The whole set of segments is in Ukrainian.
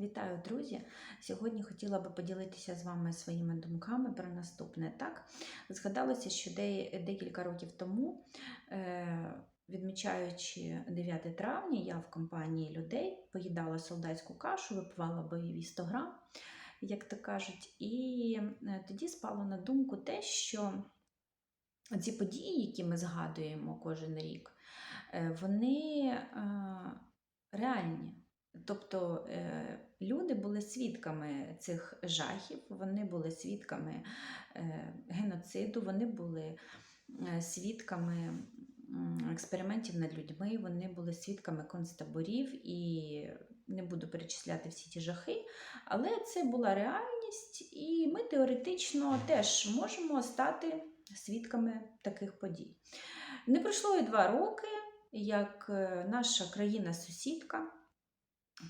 Вітаю, друзі! Сьогодні хотіла би поділитися з вами своїми думками про наступне. Так, згадалося, що декілька років тому, е, відмічаючи 9 травня, я в компанії людей поїдала солдатську кашу, випивала бойові 100 грам, як то кажуть, і е, тоді спало на думку те, що ці події, які ми згадуємо кожен рік, е, вони реальні. Тобто були свідками цих жахів, вони були свідками е, геноциду, вони були е, свідками експериментів над людьми, вони були свідками концтаборів і не буду перечисляти всі ті жахи, але це була реальність, і ми теоретично теж можемо стати свідками таких подій. Не пройшло і два роки, як е, наша країна-сусідка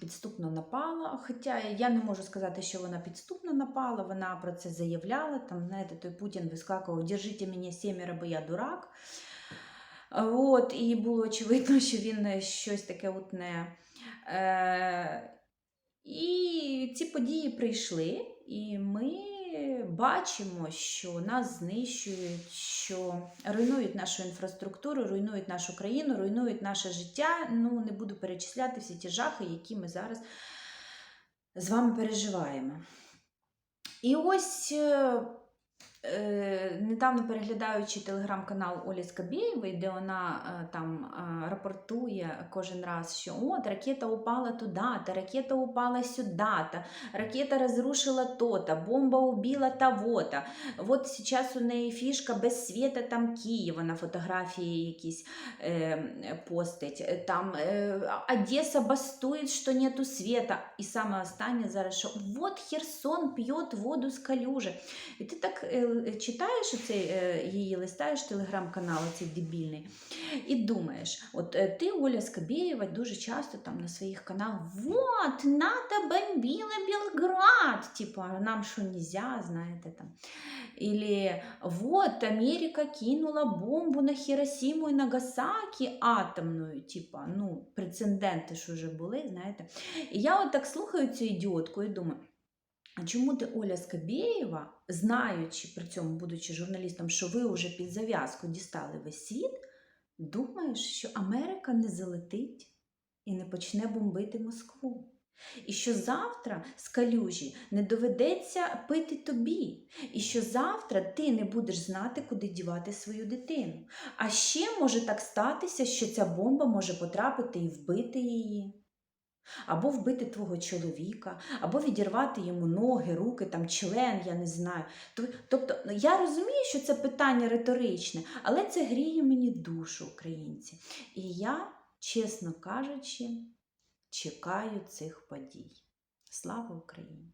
підступно напала. Хоча я не можу сказати, що вона підступно напала, вона про це заявляла. Там, знаєте, той Путін вискакував, держите мені сім'я, бо я дурак. От, і було очевидно, що він щось таке утне. Е, і ці події прийшли, і ми бачимо, що нас знищують, що руйнують нашу інфраструктуру, руйнують нашу країну, руйнують наше життя. Ну, не буду перечисляти всі ті жахи, які ми зараз з вами переживаємо. І ось е, недавно переглядаючи телеграм-канал Олі Скабєєвої, де вона е, там е, рапортує кожен раз, що от ракета упала туди-то, ракета упала сюди-то, ракета разрушила то-то, бомба убила того-то. Вот сейчас у неї фішка без світа там Києва на фотографії якісь е, постить. Там е, Одеса бастує, що нету света. І саме останнє зараз, що вот Херсон п'є воду з калюжи. І ти так е, читаєш оцей, е, її листаєш телеграм-канал, цей дебільний, і думаєш, от е, ти, Оля Скабєєва, дуже часто там на своїх каналах, вот, НАТО бомбила Белград, типа, нам що нельзя, знаєте, там. Или вот Америка кинула бомбу на Хіросіму і Нагасакі атомною, типа, ну, прецеденти ж уже були, знаєте. І я от так слухаю цю ідіотку і думаю, а чому ти, Оля Скабєєва, знаючи при цьому, будучи журналістом, що ви вже під зав'язку дістали весь світ, думаєш, що Америка не залетить і не почне бомбити Москву? І що завтра з калюжі не доведеться пити тобі, і що завтра ти не будеш знати, куди дівати свою дитину. А ще може так статися, що ця бомба може потрапити і вбити її. Або вбити твого чоловіка, або відірвати йому ноги, руки, там, член, я не знаю. Тобто, ну, я розумію, що це питання риторичне, але це гріє мені душу, українці. І я, чесно кажучи, чекаю цих подій. Слава Україні!